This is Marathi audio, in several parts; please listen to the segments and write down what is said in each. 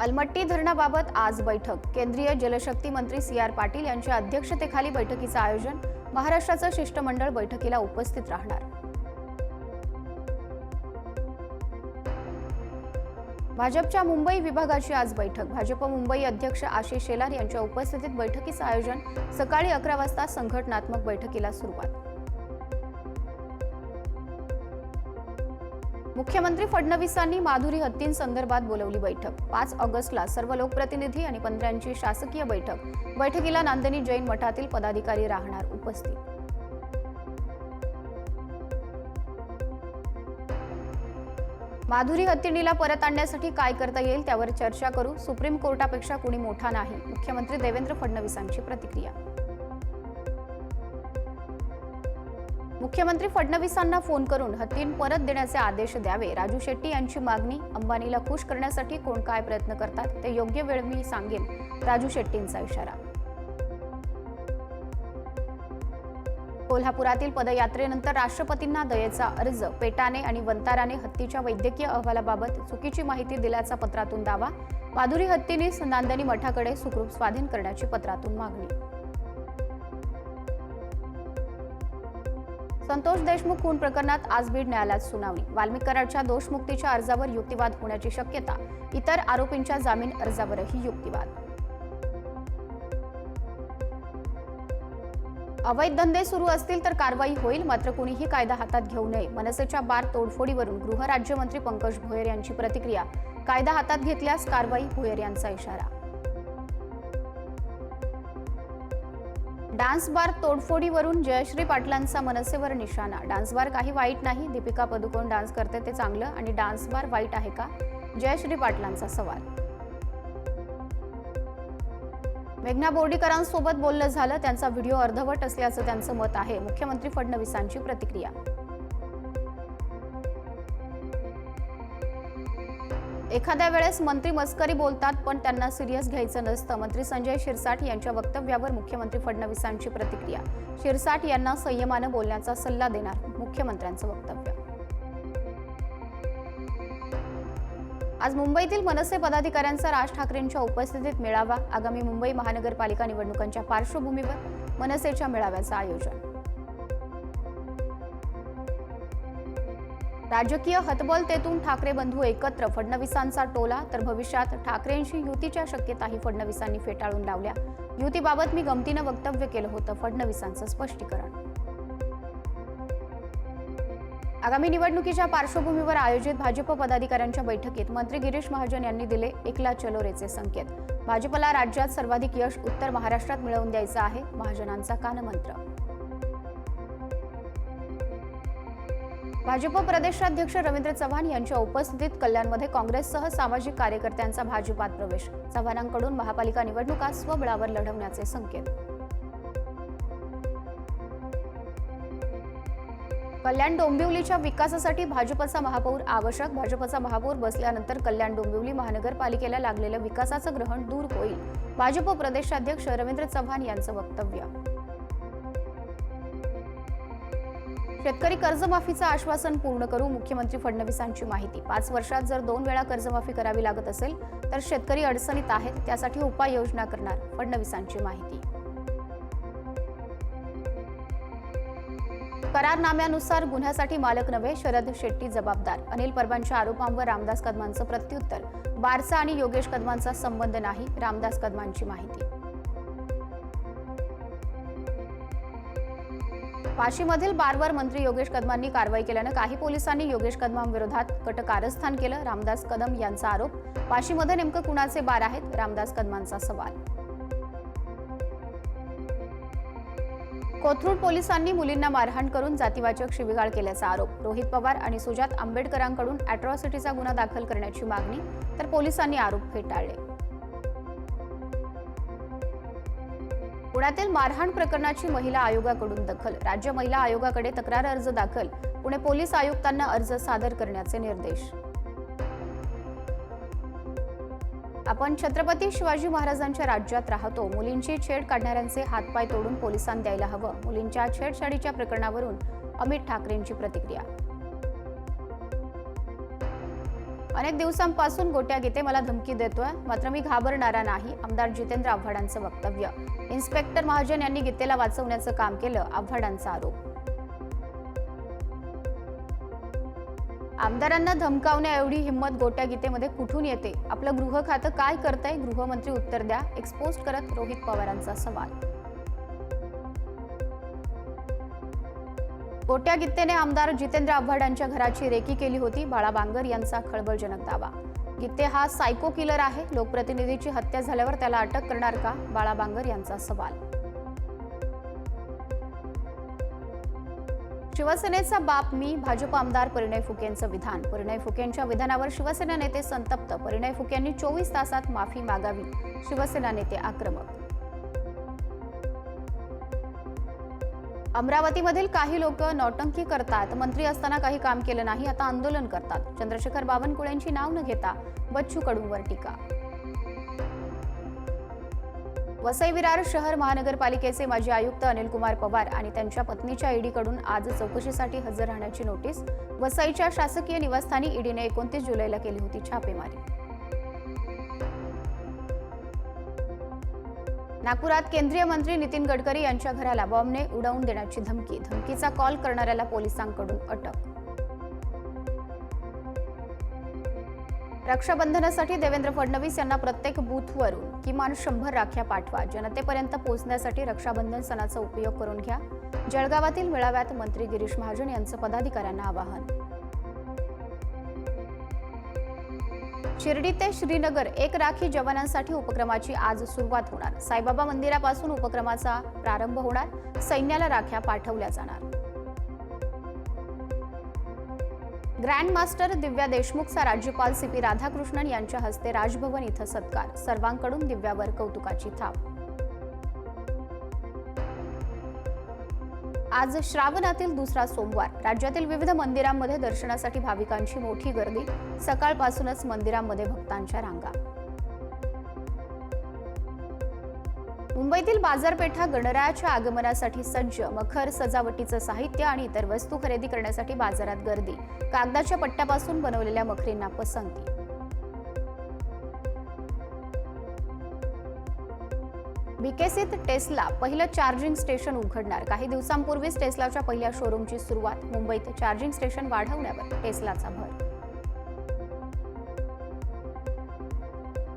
अलमट्टी धरणाबाबत आज बैठक. केंद्रीय जलशक्ती मंत्री सी आर पाटील यांच्या अध्यक्षतेखाली बैठकीचं आयोजन महाराष्ट्राचं शिष्टमंडळ बैठकीला उपस्थित राहणार. भाजपच्या मुंबई विभागाची आज बैठक. भाजप मुंबई अध्यक्ष आशिष शेलार यांच्या उपस्थितीत बैठकीचं आयोजन सकाळी अकरा वाजता संघटनात्मक बैठकीला सुरुवात. मुख्यमंत्री फडणवीसांनी माधुरी हत्तींसंदर्भात बोलवली बैठक. पाच ऑगस्टला सर्व लोकप्रतिनिधी आणि मंत्र्यांची शासकीय बैठक. बैठकीला नांदणी जैन मठातील पदाधिकारी राहणार उपस्थित. माधुरी हत्तींनीला परत आणण्यासाठी काय करता येईल त्यावर चर्चा करू सुप्रीम कोर्टापेक्षा कुणी मोठा नाही मुख्यमंत्री देवेंद्र फडणवीसांची प्रतिक्रिया. मुख्यमंत्री फडणवीसांना फोन करून हत्तीन परत देण्याचे आदेश द्यावे. राजू शेट्टी यांची मागणी अंबानीला खुश करण्यासाठी कोण काय प्रयत्न करतात ते योग्य वेळ मी सांगेन राजू शेट्टींचा इशारा. कोल्हापुरातील पदयात्रेनंतर राष्ट्रपतींना दयेचा अर्ज पेटाने आणि वंताराने हत्तीच्या वैद्यकीय अहवालाबाबत चुकीची माहिती दिल्याचा पत्रातून दावा माधुरी हत्तीने नांदणी मठाकडे सुखरूप स्वाधीन करण्याची पत्रातून मागणी. संतोष देशमुख खून प्रकरणात आज बीड न्यायालयात सुनावणी. वाल्मिक कराडच्या दोषमुक्तीच्या अर्जावर युक्तिवाद होण्याची शक्यता. इतर आरोपींच्या जामीन अर्जावरही युक्तिवाद. अवैध धंदे सुरू असतील तर कारवाई होईल मात्र कुणीही कायदा हातात घेऊ नये. मनसेच्या बार तोडफोडीवरून गृहराज्यमंत्री पंकज भोयर यांची प्रतिक्रिया. कायदा हातात घेतल्यास कारवाई भोयर यांचा इशारा. डान्स बार तोडफोडीवरून जयश्री पाटलांचा मनसेवर निशाणा. डान्स बार काही वाईट नाही दीपिका पदुकोण डान्स करते ते चांगलं आणि डान्स बार वाईट आहे का? जयश्री पाटलांचा सवाल. मेघना बोर्डीकरांसोबत बोललं झालं त्यांचा व्हिडिओ अर्धवट असल्याचं त्यांचं मत आहे. मुख्यमंत्री फडणवीसांची प्रतिक्रिया. एखाद्या वेळेस मंत्री मस्करी बोलतात पण त्यांना सिरियस घ्यायचं नसतं. मंत्री संजय शिरसाट यांच्या वक्तव्यावर मुख्यमंत्री फडणवीसांची प्रतिक्रिया. शिरसाट यांना संयमानं बोलण्याचा सल्ला देणार मुख्यमंत्र्यांचं वक्तव्य. आज मुंबईतील मनसे पदाधिकाऱ्यांचा राज ठाकरेंच्या उपस्थितीत मेळावा. आगामी मुंबई महानगरपालिका निवडणुकांच्या पार्श्वभूमीवर मनसेच्या मेळाव्याचं आयोजन. राजकीय हतबलतेतून ठाकरे बंधू एकत्र फडणवीसांचा टोला तर भविष्यात ठाकरेंशी युतीच्या शक्यताही फडणवीसांनी फेटाळून लावल्या. युतीबाबत मी गमतीनं वक्तव्य केलं होतं फडणवीसांचं स्पष्टीकरण. आगामी निवडणुकीच्या पार्श्वभूमीवर आयोजित भाजप पदाधिकाऱ्यांच्या बैठकीत मंत्री गिरीश महाजन यांनी दिले एकला चलोरेचे संकेत. भाजपला राज्यात सर्वाधिक यश उत्तर महाराष्ट्रात मिळवून द्यायचं आहे महाजनांचा कानमंत्र. भाजप प्रदेशाध्यक्ष रवींद्र चव्हाण यांच्या उपस्थितीत कल्याणमध्ये काँग्रेससह सामाजिक कार्यकर्त्यांचा भाजपात प्रवेश. चव्हाणांकडून महापालिका निवडणुका स्वबळावर लढवण्याचे संकेत. कल्याण डोंबिवलीच्या विकासासाठी भाजपचा महापौर आवश्यक. भाजपचा महापौर बसल्यानंतर कल्याण डोंबिवली महानगरपालिकेला लागलेलं विकासाचं ग्रहण दूर होईल. भाजप प्रदेशाध्यक्ष रवींद्र चव्हाण यांचं वक्तव्य. शेतकरी कर्जमाफीचं आश्वासन पूर्ण करू मुख्यमंत्री फडणवीसांची माहिती. पाच वर्षात जर दोन वेळा कर्जमाफी करावी लागत असेल तर शेतकरी अडचणीत आहेत त्यासाठी उपाययोजना करणार फडणवीसांची माहिती. करारनाम्यानुसार गुन्ह्यासाठी मालक नव्हे शरद शेट्टी जबाबदार. अनिल परबांच्या आरोपांवर रामदास कदमांचं प्रत्युत्तर. बारसा आणि योगेश कदमांचा संबंध नाही रामदास कदमांची माहिती. वाशीमधील बारवर मंत्री योगेश कदमांनी कारवाई केल्यानं काही पोलिसांनी योगेश कदमांविरोधात कट कारस्थान केलं. रामदास कदम यांचा आरोप. वाशीमध्ये नेमकं कुणाचे बार आहेत? रामदास कदमांचा सवाल. कोथरूड पोलिसांनी मुलींना मारहाण करून जातीवाचक शिबिगाळ केल्याचा आरोप. रोहित पवार आणि सुजात आंबेडकरांकडून अॅट्रॉसिटीचा गुन्हा दाखल करण्याची मागणी तर पोलिसांनी आरोप फेटाळले. पुण्यातील मारहाण प्रकरणाची महिला आयोगाकडून दखल. राज्य महिला आयोगाकडे तक्रार अर्ज दाखल. पुणे पोलीस आयुक्तांना अर्ज सादर करण्याचे निर्देश. आपण छत्रपती शिवाजी महाराजांच्या राज्यात राहतो. मुलींची छेड काढणाऱ्यांचे हातपाय तोडून पोलिसांनी द्यायला हवं. मुलींच्या छेडछाडीच्या प्रकरणावरून अमित ठाकरेंची प्रतिक्रिया. अनेक दिवसांपासून गोट्या गीते मला धमकी देतोय. मात्र मी घाबरणारा नाही आमदार जितेंद्र आव्हाडांचं वक्तव्य. इन्स्पेक्टर महाजन यांनी गीतेला वाचवण्याचं काम केलं आव्हाडांचा आरोप. आमदारांना धमकावण्या एवढी हिंमत गोट्या गीतेमध्ये कुठून येते? आपलं गृह खातं काय करतंय? गृहमंत्री उत्तर द्या. एक्सपोज करत रोहित पवारांचा सवाल. गोट्या गित्तेने आमदार जितेंद्र आव्हाडांच्या घराची रेकी केली होती. बाळा बांगर यांचा खळबळजनक दावा. गित्ते हा सायको किलर आहे. लोकप्रतिनिधीची हत्या झाल्यावर त्याला अटक करणार का? बाळा बांगर यांचा सवाल. शिवसेनेचा बाप मी भाजप आमदार परिणय फुकेंचं विधान. परिणय फुकेंच्या विधानावर शिवसेना नेते संतप्त. परिणय फुकेंनी चोवीस तासात माफी मागावी. शिवसेना नेते आक्रमक. अमरावतीमधील काही लोक नौटंकी करतात. मंत्री असताना काही काम केलं नाही आता आंदोलन करतात. चंद्रशेखर बावनकुळेंची नाव न घेता बच्चू कडूंवर टीका. वसई विरार शहर महानगरपालिकेचे माजी आयुक्त अनिलकुमार पवार आणि त्यांच्या पत्नीच्या ईडीकडून आज चौकशीसाठी हजर राहण्याची नोटीस वसईच्या शासकीय निवासस्थानी ईडीने एकोणतीस जुलैला केली होती छापेमारी. नागपुरात केंद्रीय मंत्री नितीन गडकरी यांच्या घराला बॉम्बने उडवून देण्याची धमकी. धमकीचा कॉल करणाऱ्याला पोलिसांकडून अटक. रक्षाबंधनासाठी देवेंद्र फडणवीस यांना प्रत्येक बूथवरून किमान शंभर राख्या पाठवा. जनतेपर्यंत पोहोचण्यासाठी रक्षाबंधन सणाचा उपयोग करून घ्या. जळगावातील मेळाव्यात मंत्री गिरीश महाजन यांचं पदाधिकाऱ्यांना आवाहन. शिर्डी ते श्रीनगर एक राखी जवानांसाठी उपक्रमाची आज सुरुवात होणार. साईबाबा मंदिरापासून उपक्रमाचा प्रारंभ होणार. सैन्याला राख्या पाठवल्या जाणार. ग्रँड मास्टर दिव्या देशमुखचा राज्यपाल सी पी राधाकृष्णन यांच्या हस्ते राजभवन इथं सत्कार. सर्वांकडून दिव्यावर कौतुकाची थाप. आज श्रावणातील दुसरा सोमवार. राज्यातील विविध मंदिरांमध्ये दर्शनासाठी भाविकांची मोठी गर्दी. सकाळपासूनच मंदिरांमध्ये भक्तांच्या रांगा. मुंबईतील बाजारपेठा गणरायाच्या आगमनासाठी सज्ज. मखर सजावटीचं साहित्य आणि इतर वस्तू खरेदी करण्यासाठी बाजारात गर्दी. कागदाच्या पट्ट्यापासून बनवलेल्या मखरींना पसंती. विकसित टेस्ला पहिलं चार्जिंग स्टेशन उघडणार. काही दिवसांपूर्वीच टेस्लाच्या पहिल्या शोरूमची सुरुवात. मुंबईत चार्जिंग स्टेशन वाढवण्यावर टेस्लाचा भर.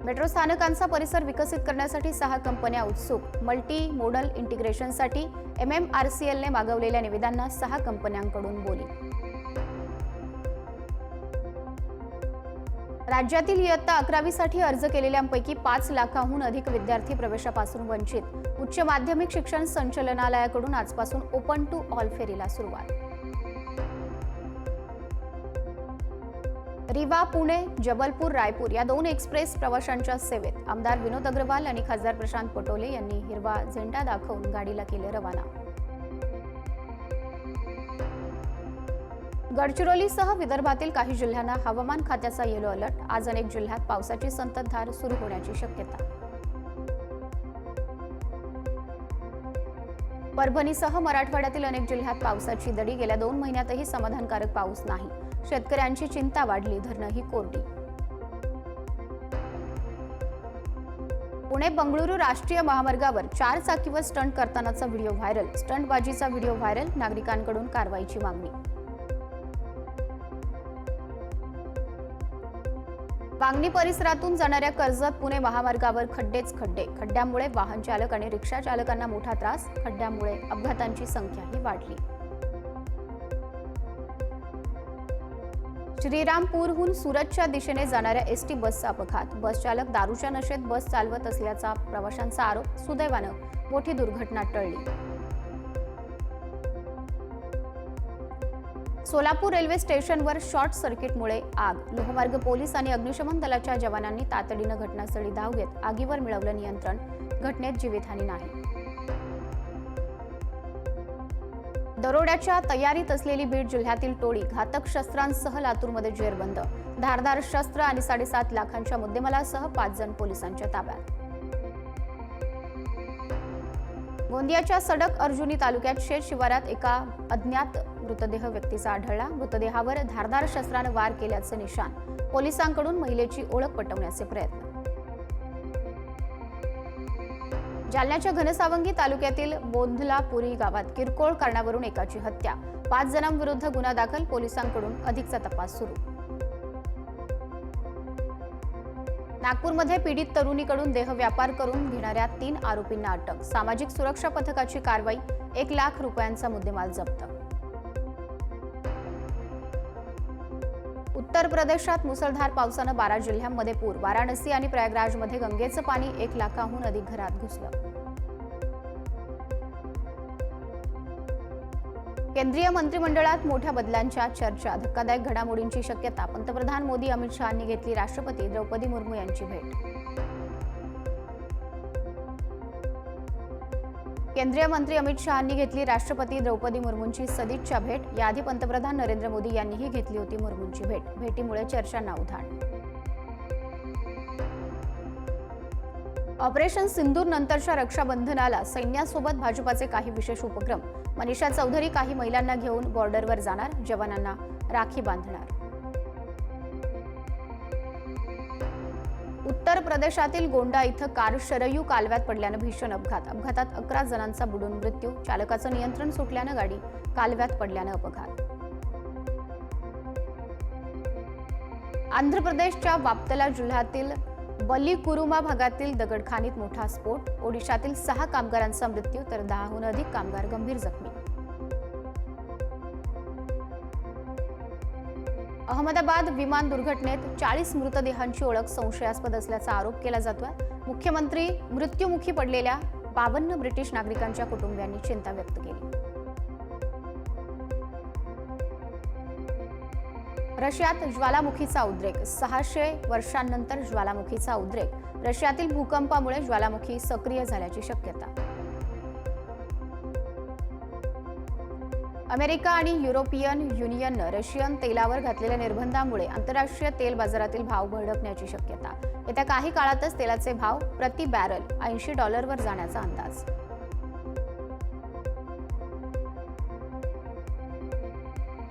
मेट्रो स्थानकांचा परिसर विकसित करण्यासाठी सहा कंपन्या उत्सुक. मल्टी मोडल इंटिग्रेशनसाठी एम एम आर सी एलने मागवलेल्या निविदांना सहा कंपन्यांकडून बोली. राज्यातील इयत्ता अकरावीसाठी अर्ज केलेल्यांपैकी पाच लाखाहून अधिक विद्यार्थी प्रवेशापासून वंचित. उच्च माध्यमिक शिक्षण संचालनालयाकडून आजपासून ओपन टू ऑल फेरीला सुरुवात. रिवा पुणे जबलपूर रायपूर या दोन एक्सप्रेस प्रवाशांच्या सेवेत आमदार विनोद अग्रवाल आणि खासदार प्रशांत पटोले यांनी हिरवा झेंडा दाखवून गाडीला केले रवाना. गडचिरोलीसह विदर्भातील काही जिल्ह्यांना हवामान खात्याचा येलो अलर्ट आज अनेक जिल्ह्यात पावसाची संततधार सुरू होण्याची शक्यता. परभणीसह मराठवाड्यातील अनेक जिल्ह्यात पावसाची दडी. गेल्या दोन महिन्यातही समाधानकारक पाऊस नाही. शेतकऱ्यांची चिंता वाढली. धरणंही कोरडी. पुणे बंगळुरू राष्ट्रीय महामार्गावर चार चाकीवर स्टंट करतानाचा व्हिडिओ व्हायरल. स्टंटबाजीचा व्हिडिओ व्हायरल. नागरिकांकडून कारवाईची मागणी. मागणी परिसरातून जाणाऱ्या कर्जत पुणे महामार्गावर खड्डेच खड्डे. खड्ड्यामुळे वाहन चालक आणि रिक्षा चालकांना मोठा त्रास. खड्ड्यामुळे अपघातांची संख्याही वाढली. श्रीरामपूरहून सुरतच्या दिशेने जाणाऱ्या एसटी बसचा अपघात. बसचालक दारूच्या नशेत बस चालवत असल्याचा प्रवाशांचा आरोप. सुदैवानं मोठी दुर्घटना टळली. सोलापूर रेल्वे स्टेशनवर शॉर्ट सर्किटमुळे आग. लोहमार्ग पोलीस आणि अग्निशमन दलाच्या जवानांनी तातडीनं घटनास्थळी धाव घेत आगीवर मिळवलं नियंत्रण. घटनेत जीवितहानी नाही. दरोड्याच्या तयारीत असलेली बीड जिल्ह्यातील टोळी घातक शस्त्रांसह लातूरमध्ये जेरबंद. धारदार शस्त्र आणि साडेसात लाखांच्या मुद्देमालासह पाच जण पोलिसांच्या ताब्यात. गोंदियाच्या सडक अर्जुनी तालुक्यात शेत शिवारात एका अज्ञात मृतदेह व्यक्तीचा आढळला. मृतदेहावर धारदार शस्त्रानं वार केल्याचं निशाण. पोलिसांकडून महिलेची ओळख पटवण्याचे प्रयत्न. जालन्याच्या घनसावंगी तालुक्यातील बोंधलापुरी गावात किरकोळ कारणावरून एकाची हत्या. पाच जणांविरुद्ध गुन्हा दाखल पोलिसांकडून अधिकचा तपास सुरू. नागपूरमध्ये पीडित तरुणीकडून देहव्यापार करून घेणाऱ्या तीन आरोपींना अटक. सामाजिक सुरक्षा पथकाची कारवाई एक लाख रुपयांचा मुद्देमाल जप्त. उत्तर प्रदेशात मुसळधार पावसानं बारा जिल्ह्यांमध्ये पूर. वाराणसी आणि प्रयागराजमध्ये गंगेचं पाणी एक लाखाहून अधिक घरात घुसलं. केंद्रीय मंत्रिमंडळात मोठ्या बदलांच्या चर्चा धक्कादायक घडामोडींची शक्यता पंतप्रधान मोदी अमित शहांनी घेतली राष्ट्रपती द्रौपदी मुर्मू यांची भेट. केंद्रीय मंत्री अमित शहांनी घेतली राष्ट्रपती द्रौपदी मुर्मूंची सदिच्छा भेट. याआधी पंतप्रधान नरेंद्र मोदी यांनीही घेतली होती मुर्मूंची भेट. भेटीमुळे चर्चांना उधाण. ऑपरेशन सिंदूर नंतरच्या रक्षाबंधनाला सैन्यासोबत भाजपाचे काही विशेष उपक्रम. मनीषा चौधरी काही महिलांना घेऊन बॉर्डरवर जाणार जवानांना राखी बांधणार. उत्तर प्रदेशातील गोंडा इथं कार शरयू कालव्यात पडल्यानं भीषण अपघात. अपघातात अकरा जणांचा बुडून मृत्यू चालकाचं नियंत्रण सुटल्यानं गाडी कालव्यात पडल्यानं अपघात. आंध्र प्रदेशच्या वाप्तला जिल्ह्यातील बल्लीकुरुमा भागातील दगडखानीत मोठा स्फोट. ओडिशातील सहा कामगारांचा मृत्यू तर दहाहून अधिक कामगार गंभीर जखमी. अहमदाबाद विमान दुर्घटनेत चाळीस मृतदेहांची ओळख संशयास्पद असल्याचा आरोप केला जातोय. मुख्यमंत्री मृत्युमुखी पडलेल्या बावन्न ब्रिटिश नागरिकांच्या कुटुंबियांनी चिंता व्यक्त केली. रशियात ज्वालामुखीचा उद्रेक. सहाशे वर्षांनंतर ज्वालामुखीचा उद्रेक. रशियातील भूकंपामुळे ज्वालामुखी सक्रिय झाल्याची शक्यता. अमेरिका आणि युरोपियन युनियननं रशियन तेलावर घातलेल्या निर्बंधामुळे आंतरराष्ट्रीय तेल बाजारातील भाव भडकण्याची शक्यता. येत्या काही काळातच तेलाचे भाव प्रति बॅरल ऐंशी डॉलरवर जाण्याचा अंदाज.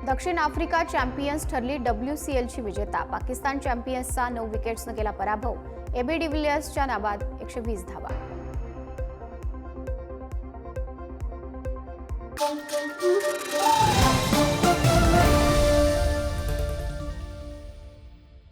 दक्षिण आफ्रिका चॅम्पियन्स ठरली डब्ल्यू सी एलची विजेता. पाकिस्तान चॅम्पियन्सचा नऊ विकेट्सनं केला पराभव. एबी डिव्हिलियर्सच्या नाबाद एकशे वीस धावा.